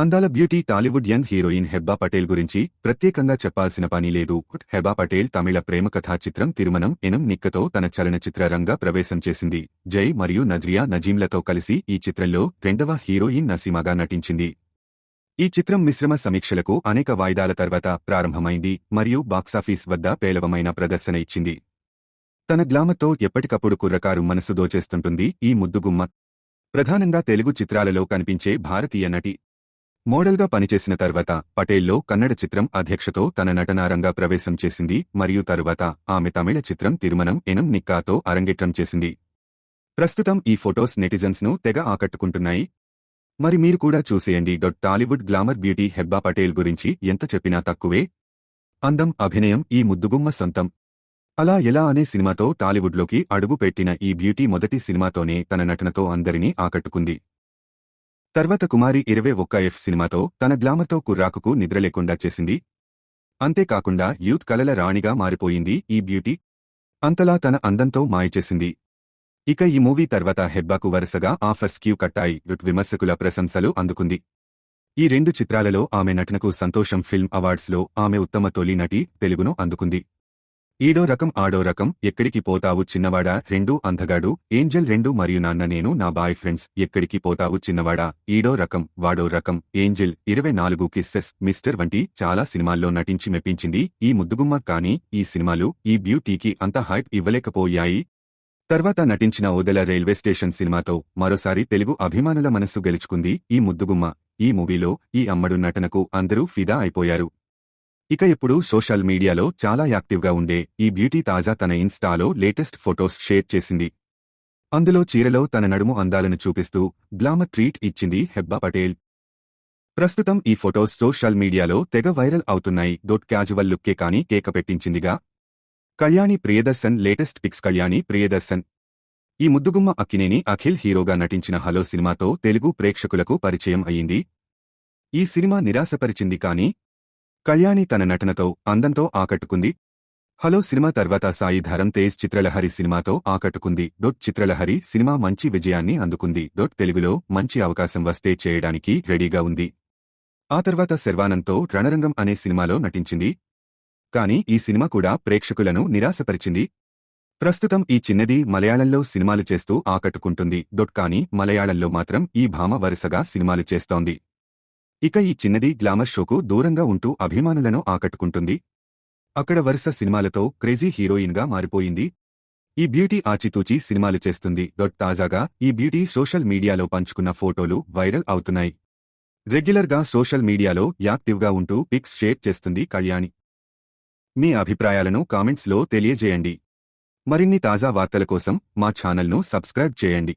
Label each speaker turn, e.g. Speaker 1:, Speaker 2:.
Speaker 1: అందాల beauty Tollywood young heroine Hebah Patel గురించి ప్రత్యేకంగా చెప్పాల్సిన పని లేదు. హెబా పటేల్ తమిళ ప్రేమ కథా చిత్రం తిరుమనం ఎనం నిక్కతో తన చలనచిత్ర రంగ ప్రవేశం చేసింది. జై మరియు నజ్రియా నజీంలతో కలిసి ఈ చిత్రంలో రెండవ హీరోయిన్ నసీమాగా నటించింది. ఈ చిత్రం మిశ్రమ సమీక్షలకు అనేక వాయిదాల తర్వాత ప్రారంభమైంది మరియు బాక్సాఫీస్ వద్ద పేలవమైన ప్రదర్శన ఇచ్చింది. తన గ్లామర్తో ఎప్పటికప్పుడు కుర్రకారు మనసు దోచేస్తుంటుంది ఈ ముద్దుగుమ్మ. ప్రధానంగా తెలుగు చిత్రాలలో కనిపించే భారతీయ నటి మోడల్గా పనిచేసిన తర్వాత పటేల్లో కన్నడ చిత్రం అధ్యక్షతో తన నటనారంగా ప్రవేశం చేసింది మరియు తరువాత ఆమె తమిళ చిత్రం తిరుమనం ఎనం నిక్కాతో అరంగేట్రం చేసింది. ప్రస్తుతం ఈ ఫొటోస్ నెటిజన్స్ను తెగ ఆకట్టుకుంటున్నాయి. మరి మీరు కూడా చూసేయండి dot Tollywood glamour beauty Hebah Patel గురించి ఎంత చెప్పినా తక్కువే. అందం అభినయం ఈ ముద్దుగుమ్మ సొంతం. అలా ఎలా అనే సినిమాతో టాలీవుడ్లోకి అడుగు పెట్టిన ఈ బ్యూటీ మొదటి సినిమాతోనే తన నటనతో అందరినీ ఆకట్టుకుంది. తర్వాత కుమారి ఇరవై ఒక్క ఎఫ్ సినిమాతో తన గ్లామర్తో కుర్రాకుకు నిద్రలేకుండా చేసింది. అంతేకాకుండా యూత్ కలల రాణిగా మారిపోయింది ఈ బ్యూటీ. అంతలా తన అందంతో మాయచేసింది ఇక ఈ మూవీ తర్వాత హెబ్బాకు వరుసగా ఆఫర్స్ క్యూ కట్టాయి. రుట్ విమర్శకుల ప్రశంసలు అందుకుంది. ఈ రెండు చిత్రాలలో ఆమె నటనకు సంతోషం ఫిల్మ్ అవార్డ్స్లో ఆమె ఉత్తమ తొలి నటి తెలుగును అందుకుంది. ఈడో రకం ఆడో రకం ఎక్కడికి పోతావు చిన్నవాడా? రెండు అందగాడు ఏంజల్ రెండు మరియు నాన్న నేను నా బాయ్ ఫ్రెండ్స్ ఎక్కడికి పోతావు చిన్నవాడా? ఈడో రకం వాడో రకం ఏంజల్ ఇరవై నాలుగు కిస్సెస్ మిస్టర్ వంటి చాలా సినిమాల్లో నటించి మెప్పించింది ఈ ముద్దుగుమ్మ కానీ ఈ సినిమాలు ఈ బ్యూటీకి అంత హైప్ ఇవ్వలేకపోయాయి. తర్వాత నటించిన ఓదెల రైల్వే స్టేషన్ సినిమాతో మరోసారి తెలుగు అభిమానుల మనస్సు గెలుచుకుంది ఈ ముద్దుగుమ్మ. ఈ మూవీలో ఈ అమ్మడు నటనకు అందరూ ఫిదా అయిపోయారు. ఇక ఇప్పుడు సోషల్ మీడియాలో చాలా యాక్టివ్గా ఉండే ఈ బ్యూటీ తాజా తన ఇన్స్టాలో లేటెస్ట్ ఫొటోస్ షేర్ చేసింది. అందులో చీరలో తన నడుము అందాలను చూపిస్తూ గ్లామర్ ట్రీట్ ఇచ్చింది హెబ్బా పటేల్. ప్రస్తుతం ఈ ఫొటోస్ సోషల్ మీడియాలో తెగ వైరల్ అవుతున్నాయి. డోట్ క్యాజువల్ లుక్కే కానీ కేక పెట్టించిందిగా. Kalyani Priyadarshan latest pics Kalyani Priyadarshan. ఈ ముద్దుగుమ్మ అక్కినేని అఖిల్ హీరోగా నటించిన హలో సినిమాతో తెలుగు ప్రేక్షకులకు పరిచయం అయ్యింది. ఈ సినిమా నిరాశపరిచింది కానీ కళ్యాణి తన నటనతో అందంతో ఆకట్టుకుంది. హలో సినిమా తర్వాత సాయి ధరం తేజ్ చిత్రలహరి సినిమాతో ఆకట్టుకుంది. డొట్ చిత్రలహరి సినిమా మంచి విజయాన్ని అందుకుంది. డొట్ తెలుగులో మంచి అవకాశం వస్తే చేయడానికి రెడీగా ఉంది. ఆ తర్వాత శర్వానంద్తో రణరంగం అనే సినిమాలో నటించింది. కానీ ఈ సినిమా కూడా ప్రేక్షకులను నిరాశపరిచింది. ప్రస్తుతం ఈ చిన్నది మలయాళంలో సినిమాలు చేస్తూ ఆకట్టుకుంటుంది. డొట్ కానీ మలయాళంలో మాత్రం ఈ భామ వరుసగా సినిమాలు చేస్తోంది. ఇక ఈ చిన్నది గ్లామర్ షోకు దూరంగా ఉంటూ అభిమానులను ఆకట్టుకుంటుంది. అక్కడ వరుస సినిమాలతో క్రేజీ హీరోయిన్గా మారిపోయింది. ఈ బ్యూటీ ఆచితూచి సినిమాలు చేస్తుంది డొట్ తాజాగా ఈ బ్యూటీ సోషల్ మీడియాలో పంచుకున్న ఫోటోలు వైరల్ అవుతున్నాయి. రెగ్యులర్గా సోషల్ మీడియాలో యాక్టివ్గా ఉంటూ పిక్స్ షేర్ చేస్తుంది కళ్యాణి. మీ అభిప్రాయాలను కామెంట్స్లో తెలియజేయండి. మరిన్ని తాజా వార్తల కోసం మా ఛానల్ను సబ్స్క్రైబ్ చేయండి.